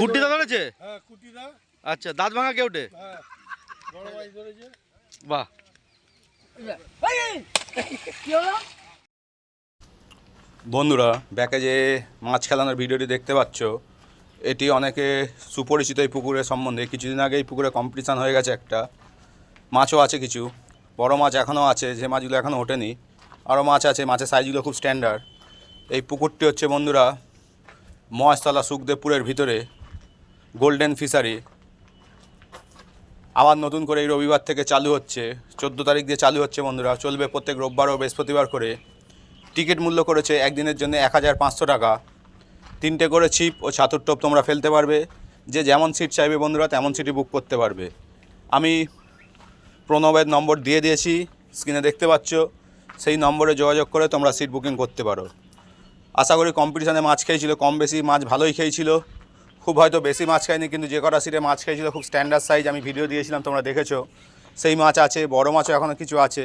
কুট্টি দা ধরেছে। হ্যাঁ আচ্ছা দাঁত ভাঙা কেউটে হ্যাঁ বড় মাছ ধরেছে। বাহ। বন্ধুরা ব্যাকে যে মাছ খেলানোর ভিডিওটি দেখতে পাচ্ছ এটি অনেকে সুপরিচিত এই পুকুরের সম্বন্ধে। কিছুদিন আগে এই পুকুরে কম্পিটিশান হয়ে গেছে একটা। মাছও আছে কিছু। বড় মাছ এখনও আছে যে মাছগুলো এখনও ওঠেনি। আরও মাছ আছে মাছের সাইজগুলো খুব স্ট্যান্ডার্ড এই পুকুরটি হচ্ছে বন্ধুরা মহেশতলা সুখদেবপুরের ভিতরে গোল্ডেন ফিশারি আবার নতুন করে এই রবিবার থেকে চালু হচ্ছে, চোদ্দ তারিখ দিয়ে চালু হচ্ছে বন্ধুরা, চলবে প্রত্যেক রোববার ও বৃহস্পতিবার করে। টিকিট মূল্য করেছে একদিনের জন্য এক হাজার পাঁচশো টাকা। তিনটে করে ছিপ ও ছাতুর টোপ তোমরা ফেলতে পারবে। যে যেমন সিট চাইবে বন্ধুরা, তেমন সিটই বুক করতে পারবে। আমি প্রণবের নম্বর দিয়ে দিয়েছি স্ক্রিনে দেখতে পাচ্ছ, সেই নম্বরে যোগাযোগ করে তোমরা সিট বুকিং করতে পারো। আশা করি কম্পিটিশানে মাছ খেয়েছিল, কম বেশি মাছ ভালোই খেয়েছিল। খুব হয়তো বেশি মাছ খায়নি, কিন্তু যে কটা সিটে মাছ খেয়েছিল, খুব স্ট্যান্ডার্ড সাইজ আমি ভিডিও দিয়েছিলাম, তোমরা দেখেছ। সেই মাছ আছে, বড় মাছও এখনও কিছু আছে।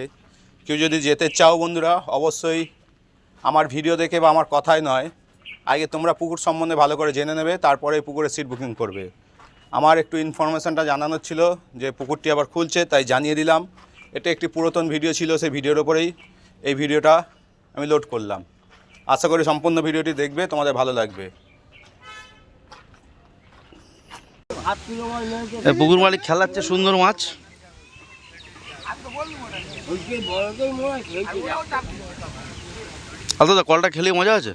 কেউ যদি যেতে চাও বন্ধুরা, অবশ্যই আমার ভিডিও দেখে বা আমার কথাই নয়। আগে তোমরা পুকুর সম্বন্ধে ভালো করে জেনে নেবে, তারপরে পুকুরে সিট বুকিং করবে। আমার একটু ইনফরমেশনটা জানানোর ছিল যে পুকুরটি আবার খুলছে, তাই জানিয়ে দিলাম। এটা একটি পুরাতন ভিডিও ছিল, সেই ভিডিওর ওপরেই এই ভিডিওটা আমি লোড করলাম। আশা করি সম্পূর্ণ ভিডিওটি দেখবে, তোমাদের ভালো লাগবে। পুকুর মালিক খেলাচ্ছে সুন্দর মাছ। আলতো দা কলটা খেলে মজা আছে?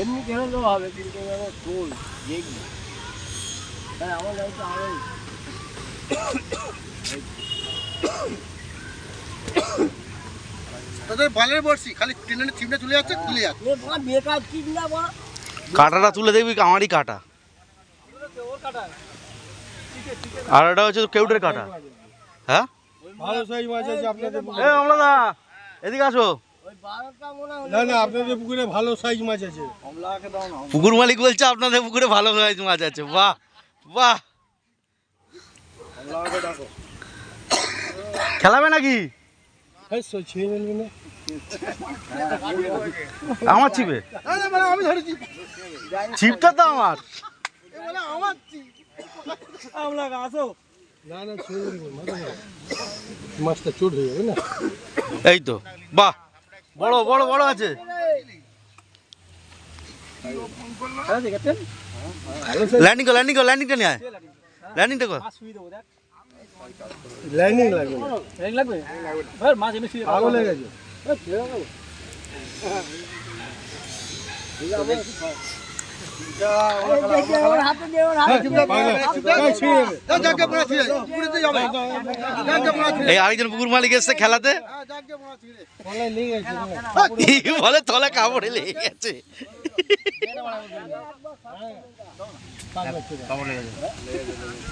এমনি কেন দেওয়া হবে? কিন্তু এবার তোল দেখবি। হ্যাঁ আমার গাড়িতে আরও তাদের বালের বর্ষি খালি ট্রেনের ছিপটা চলে যাচ্ছে খুলে যাচ্ছে। বেকার কাঁটাটা তুলে দেখবি আমারই কাঁটা। আর এটা হচ্ছে কেউটের কাঁটা। হ্যাঁ? ভালো সাইজ মাছ আছে আপনাদের এ আমরা এদিকে আসো। না না আপনাদের পুকুরে ভালো সাইজ মাছ আছে। পুকুর মালিক বলছে আপনাদের পুকুরে ভালো সাইজ মাছ আছে বাহ বাহ। খেলাবে নাকি? হ্যাঁ আমার ছিপে মানে আমি ধরেছি। ছিপটা তো আমার। হয়ে এই তো বাহ। বড় বড় বড় আছে। হ্যাঁ ল্যান্ডিং কর ল্যান্ডিং কর ল্যান্ডিংটা নিয়ে আয়। ল্যান্ডিংটা কর। লাইনিং লাগবে। ল্যান্ডিং লাগবে? হ্যাঁ মাছ এমনি শুয়ে পাগল হয়ে গেছে। এই আরেকজন পুকুর মালিক এসছে খেলাতে। হ্যাঁ? বলে? তলে কাপড়ে লেগে গেছে।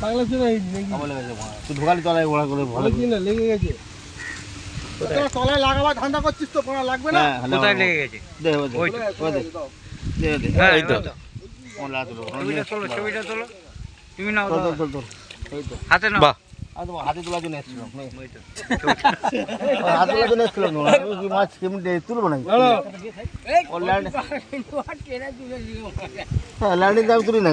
ভালো লেগে। তলায় লাগাবার ধান্দা করছিস তো পড়া লাগবে না? কোথায় লেগে গেছে? এই তো। তুমি নাও হাতে নাও। বাহ। হাতে তোলার জন্য এসেছিলাম। হাতে তোলার জন্য এসেছিলাম মাছ কেমনি তুলবো না না, না, দাম তুলি না